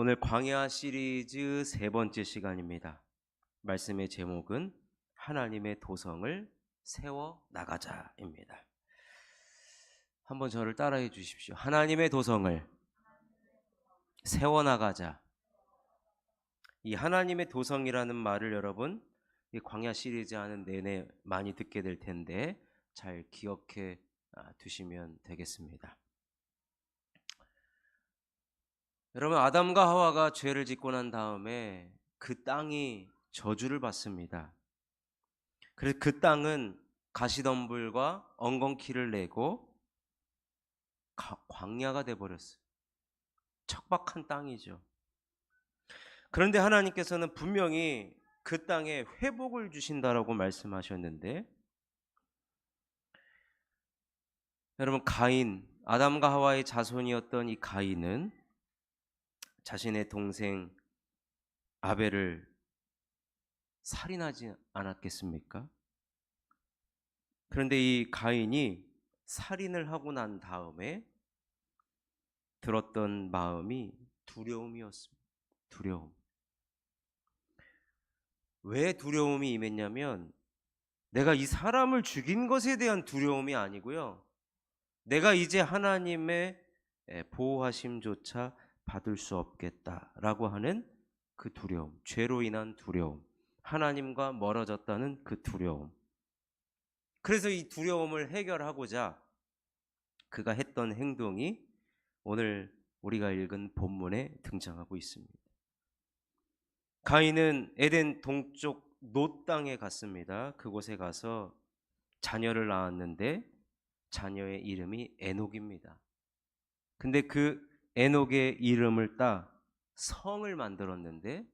오늘 광야 시리즈 세 번째 시간입니다. 말씀의 제목은 하나님의 도성을 세워 나가자입니다. 한번 저를 따라해 주십시오. 하나님의 도성을 세워 나가자. 이 하나님의 도성이라는 말을 여러분 이 광야 시리즈 하는 내내 많이 듣게 될 텐데 잘 기억해 아, 두시면 되겠습니다. 여러분 아담과 하와가 죄를 짓고 난 다음에 그 땅이 저주를 받습니다. 그래서 그 땅은 가시덤불과 엉겅퀴를 내고 가- 광야가 돼 버렸어요. 척박한 땅이죠. 그런데 하나님께서는 분명히 그 땅에 회복을 주신다라고 말씀하셨는데 여러분 가인 아담과 하와의 자손이었던 이 가인은 자신의 동생 아벨을 살인하지 않았겠습니까? 그런데 이 가인이 살인을 하고 난 다음에 들었던 마음이 두려움이었습니다. 두려움. 왜 두려움이 임했냐면 내가 이 사람을 죽인 것에 대한 두려움이 아니고요. 내가 이제 하나님의 예, 보호하심조차 받을 수 없겠다라고 하는 그 두려움, 죄로 인한 두려움, 하나님과 멀어졌다는 그 두려움. 그래서 이 두려움을 해결하고자 그가 했던 행동이 오늘 우리가 읽은 본문에 등장하고 있습니다. 가인은 에덴 동쪽 노 땅에 갔습니다. 그곳에 가서 자녀를 낳았는데 자녀의 이름이 에녹입니다. 근데 그 에녹의 이름을 따 성을 만들었는데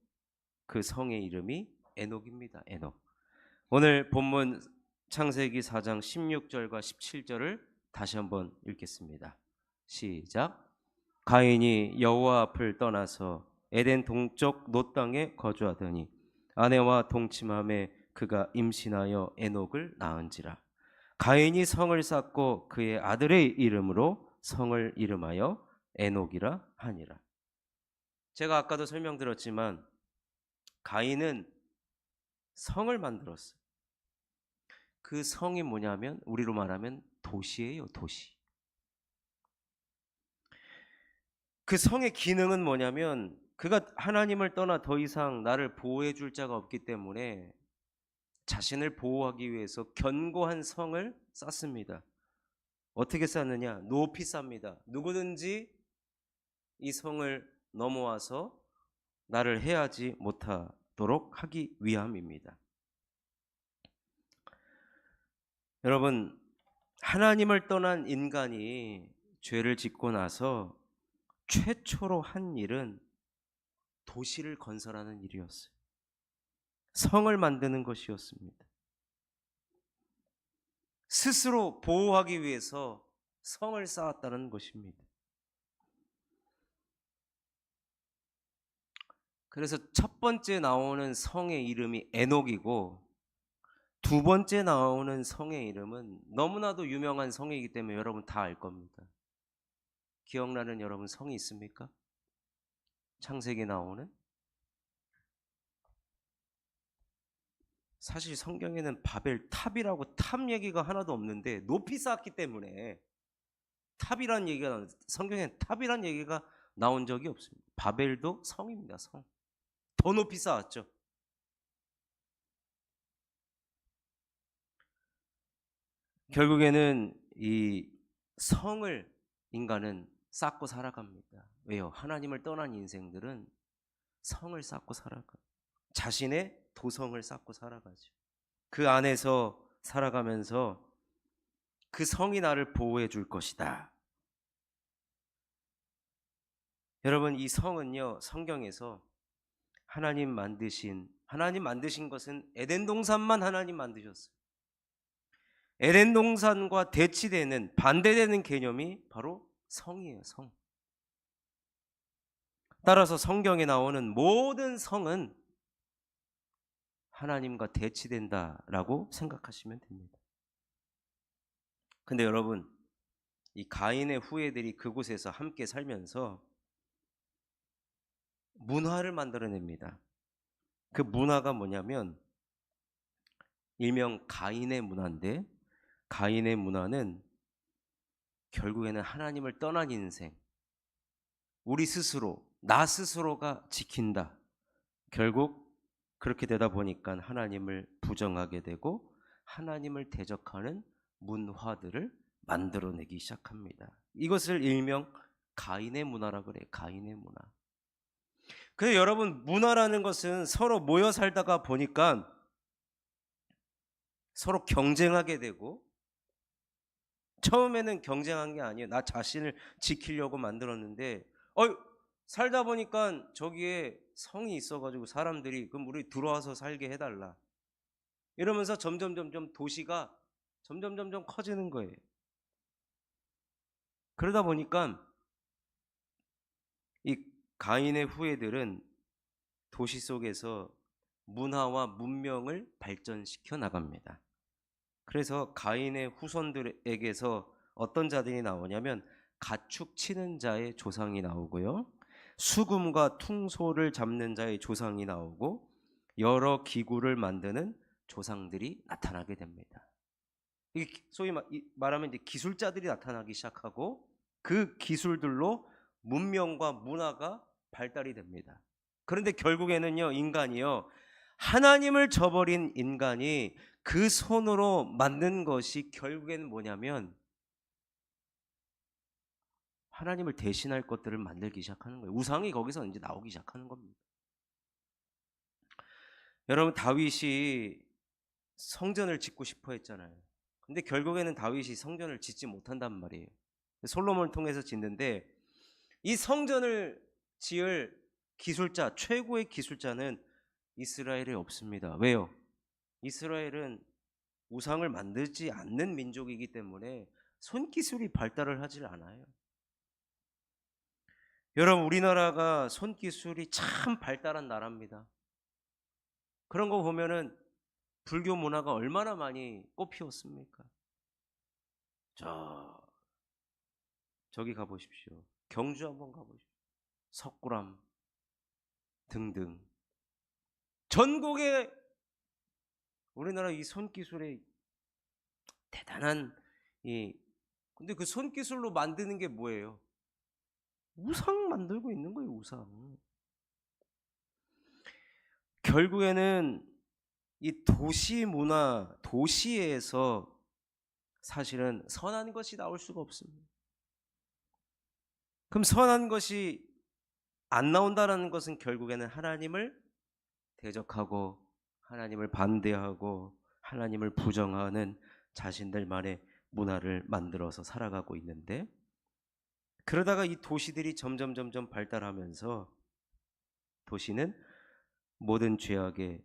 그 성의 이름이 에녹입니다. 에녹. 오늘 본문 창세기 4장 16절과 17절을 다시 한번 읽겠습니다. 시작. 가인이 여호와 앞을 떠나서 에덴 동쪽 노 땅에 거주하더니 아내와 동침함에 그가 임신하여 에녹을 낳은지라. 가인이 성을 쌓고 그의 아들의 이름으로 성을 이름하여 에녹이라 하니라. 제가 아까도 설명드렸지만 가인은 성을 만들었어요. 그 성이 뭐냐면 우리로 말하면 도시예요, 도시. 그 성의 기능은 뭐냐면 그가 하나님을 떠나 더 이상 나를 보호해 줄 자가 없기 때문에 자신을 보호하기 위해서 견고한 성을 쌓습니다. 어떻게 쌓느냐? 높이 쌓습니다. 누구든지 이 성을 넘어와서 나를 해하지 못하도록 하기 위함입니다. 여러분, 하나님을 떠난 인간이 죄를 짓고 나서 최초로 한 일은 도시를 건설하는 일이었어요. 성을 만드는 것이었습니다. 스스로 보호하기 위해서 성을 쌓았다는 것입니다. 그래서 첫 번째 나오는 성의 이름이 에녹이고 두 번째 나오는 성의 이름은 너무나도 유명한 성이기 때문에 여러분 다 알 겁니다. 기억나는 여러분 성이 있습니까? 창세기 나오는? 사실 성경에는 바벨 탑이라고 탑 얘기가 하나도 없는데 높이 쌓았기 때문에 탑이란 얘기가 성경엔 탑이란 얘기가 나온 적이 없습니다. 바벨도 성입니다. 성. 더 높이 쌓았죠. 결국에는 이 성을 인간은 쌓고 살아갑니다. 왜요? 하나님을 떠난 인생들은 성을 쌓고 살아가. 자신의 도성을 쌓고 살아가죠. 그 안에서 살아가면서 그 성이 나를 보호해 줄 것이다. 여러분, 이 성은요, 성경에서 하나님 만드신, 하나님 만드신 것은 에덴 동산만 하나님 만드셨어요. 에덴 동산과 대치되는, 반대되는 개념이 바로 성이에요, 성. 따라서 성경에 나오는 모든 성은 하나님과 대치된다라고 생각하시면 됩니다. 근데 여러분, 이 가인의 후예들이 그곳에서 함께 살면서 문화를 만들어냅니다. 그 문화가 뭐냐면 일명 가인의 문화인데 가인의 문화는 결국에는 하나님을 떠난 인생, 우리 스스로, 나 스스로가 지킨다. 결국 그렇게 되다 보니까 하나님을 부정하게 되고 하나님을 대적하는 문화들을 만들어내기 시작합니다. 이것을 일명 가인의 문화라 그래. 가인의 문화. 그래서 여러분 문화라는 것은 서로 모여 살다가 보니까 서로 경쟁하게 되고 처음에는 경쟁한 게 아니에요. 나 자신을 지키려고 만들었는데 어 살다 보니까 저기에 성이 있어가지고 사람들이 그럼 우리 들어와서 살게 해달라 이러면서 점점 점점 도시가 점점 점점 커지는 거예요. 그러다 보니까 이 가인의 후예들은 도시 속에서 문화와 문명을 발전시켜 나갑니다. 그래서 가인의 후손들에게서 어떤 자들이 나오냐면 가축 치는 자의 조상이 나오고요. 수금과 퉁소를 잡는 자의 조상이 나오고 여러 기구를 만드는 조상들이 나타나게 됩니다. 소위 말하면 기술자들이 나타나기 시작하고 그 기술들로 문명과 문화가 발달이 됩니다. 그런데 결국에는요, 인간이요, 하나님을 저버린 인간이 그 손으로 만든 것이 결국에는 뭐냐면 하나님을 대신할 것들을 만들기 시작하는 거예요. 우상이 거기서 이제 나오기 시작하는 겁니다. 여러분 다윗이 성전을 짓고 싶어 했잖아요. 근데 결국에는 다윗이 성전을 짓지 못한단 말이에요. 솔로몬을 통해서 짓는데 이 성전을 지을 기술자 최고의 기술자는 이스라엘에 없습니다. 왜요? 이스라엘은 우상을 만들지 않는 민족이기 때문에 손기술이 발달을 하질 않아요. 여러분 우리나라가 손기술이 참 발달한 나라입니다. 그런 거 보면은 불교 문화가 얼마나 많이 꽃피웠습니까? 저 저기 가 보십시오. 경주 한번 가 보십시오. 석굴암 등등 전국에 우리나라 이 손기술의 대단한 이 근데 그 손기술로 만드는 게 뭐예요? 우상 만들고 있는 거예요, 우상. 결국에는 이 도시 문화, 도시에서 사실은 선한 것이 나올 수가 없습니다. 그럼 선한 것이 안 나온다라는 것은 결국에는 하나님을 대적하고 하나님을 반대하고 하나님을 부정하는 자신들만의 문화를 만들어서 살아가고 있는데 그러다가 이 도시들이 점점 점점 발달하면서 도시는 모든 죄악의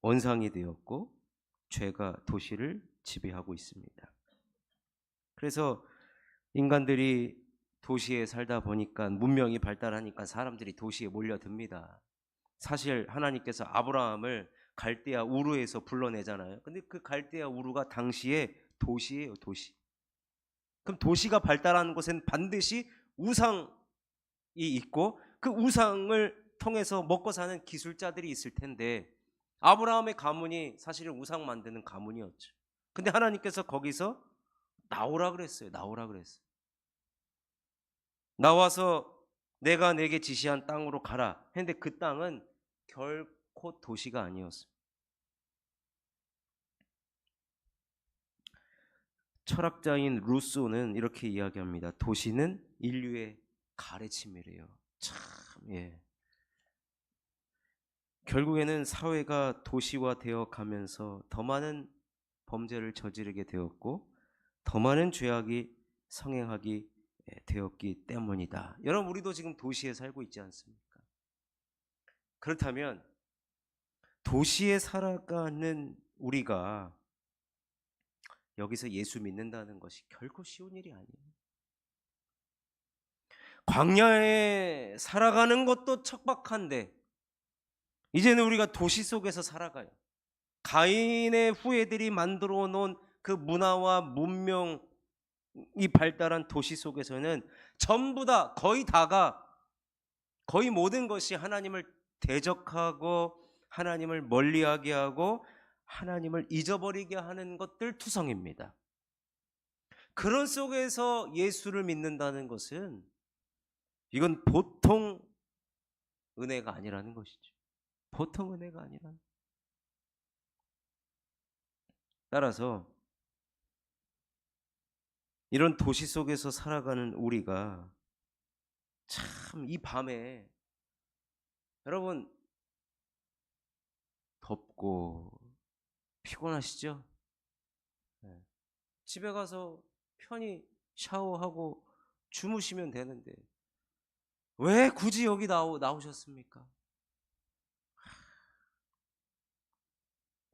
원상이 되었고 죄가 도시를 지배하고 있습니다. 그래서 인간들이 도시에 살다 보니까 문명이 발달하니까 사람들이 도시에 몰려듭니다. 사실 하나님께서 아브라함을 갈대아 우르에서 불러내잖아요. 근데 그 갈대아 우르가 당시에 도시예요, 도시. 그럼 도시가 발달하는 곳엔 반드시 우상이 있고 그 우상을 통해서 먹고 사는 기술자들이 있을 텐데 아브라함의 가문이 사실은 우상 만드는 가문이었죠. 근데 하나님께서 거기서 나오라 그랬어요. 나오라 그랬어요. 나와서 내가 내게 지시한 땅으로 가라. 했는데 그 땅은 결코 도시가 아니었어요. 철학자인 루소는 이렇게 이야기합니다. 도시는 인류의 가래침이래요. 참, 예. 결국에는 사회가 도시화 되어 가면서 더 많은 범죄를 저지르게 되었고, 더 많은 죄악이 성행하기 예, 되었기 때문이다. 여러분, 우리도 지금 도시에 살고 있지 않습니까? 그렇다면, 도시에 살아가는 우리가 여기서 예수 믿는다는 것이 결코 쉬운 일이 아니에요. 광야에 살아가는 것도 척박한데 이제는 우리가 도시 속에서 살아가요. 가인의 후예들이 만들어 놓은 그 문화와 문명 이 발달한 도시 속에서는 전부 다 거의 다가 거의 모든 것이 하나님을 대적하고 하나님을 멀리하게 하고 하나님을 잊어버리게 하는 것들 투성입니다. 그런 속에서 예수를 믿는다는 것은 이건 보통 은혜가 아니라는 것이죠. 보통 은혜가 아니라는. 따라서 이런 도시 속에서 살아가는 우리가 참 이 밤에 여러분 덥고 피곤하시죠? 네. 집에 가서 편히 샤워하고 주무시면 되는데 왜 굳이 여기 나오, 나오셨습니까?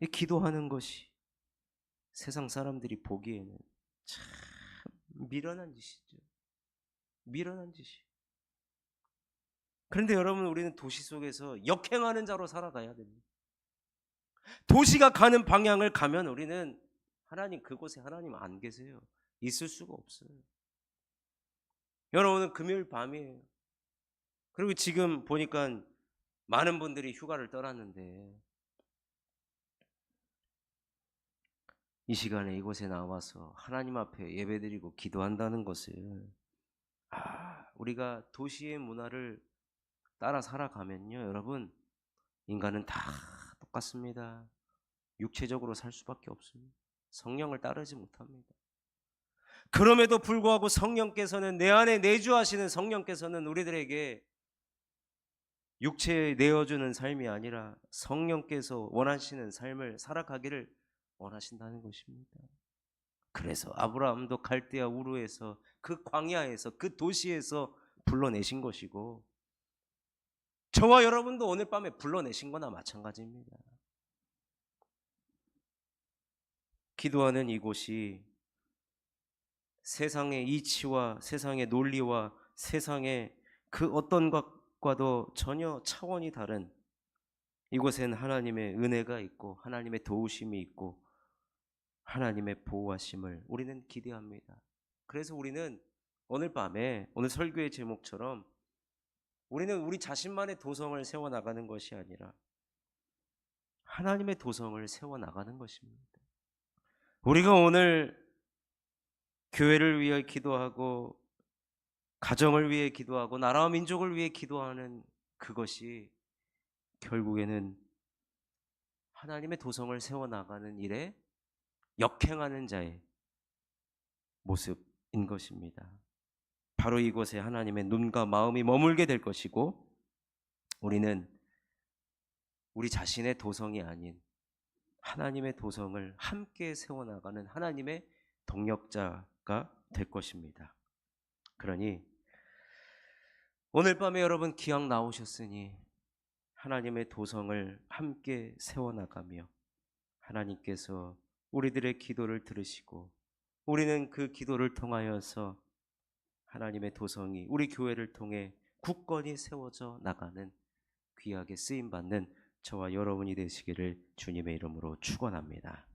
이 기도하는 것이 세상 사람들이 보기에는 참 미련한 짓이죠. 미련한 짓이. 그런데 여러분 우리는 도시 속에서 역행하는 자로 살아가야 됩니다. 도시가 가는 방향을 가면 우리는 하나님 그곳에 하나님 안 계세요. 있을 수가 없어요. 여러분 오늘 금요일 밤이에요. 그리고 지금 보니까 많은 분들이 휴가를 떠났는데 이 시간에 이곳에 나와서 하나님 앞에 예배드리고 기도한다는 것을 아, 우리가 도시의 문화를 따라 살아가면요, 여러분 인간은 다 똑같습니다. 육체적으로 살 수밖에 없습니다. 성령을 따르지 못합니다. 그럼에도 불구하고 성령께서는 내 안에 내주하시는 성령께서는 우리들에게 육체에 내어주는 삶이 아니라 성령께서 원하시는 삶을 살아가기를 원하신다는 것입니다. 그래서 아브라함도 갈대아 우르에서 그 광야에서 그 도시에서 불러내신 것이고 저와 여러분도 오늘 밤에 불러내신 거나 마찬가지입니다. 기도하는 이곳이 세상의 이치와 세상의 논리와 세상의 그 어떤 것과도 전혀 차원이 다른 이곳엔 하나님의 은혜가 있고 하나님의 도우심이 있고 하나님의 보호하심을 우리는 기대합니다. 그래서 우리는 오늘 밤에 오늘 설교의 제목처럼 우리는 우리 자신만의 도성을 세워 나가는 것이 아니라 하나님의 도성을 세워 나가는 것입니다. 우리가 오늘 교회를 위해 기도하고 가정을 위해 기도하고 나라와 민족을 위해 기도하는 그것이 결국에는 하나님의 도성을 세워 나가는 일에 역행하는 자의 모습인 것입니다. 바로 이곳에 하나님의 눈과 마음이 머물게 될 것이고 우리는 우리 자신의 도성이 아닌 하나님의 도성을 함께 세워나가는 하나님의 동력자가 될 것입니다. 그러니 오늘 밤에 여러분 기왕 나오셨으니 하나님의 도성을 함께 세워나가며 하나님께서 우리들의 기도를 들으시고 우리는 그 기도를 통하여서 하나님의 도성이 우리 교회를 통해 굳건히 세워져 나가는 귀하게 쓰임 받는 저와 여러분이 되시기를 주님의 이름으로 축원합니다.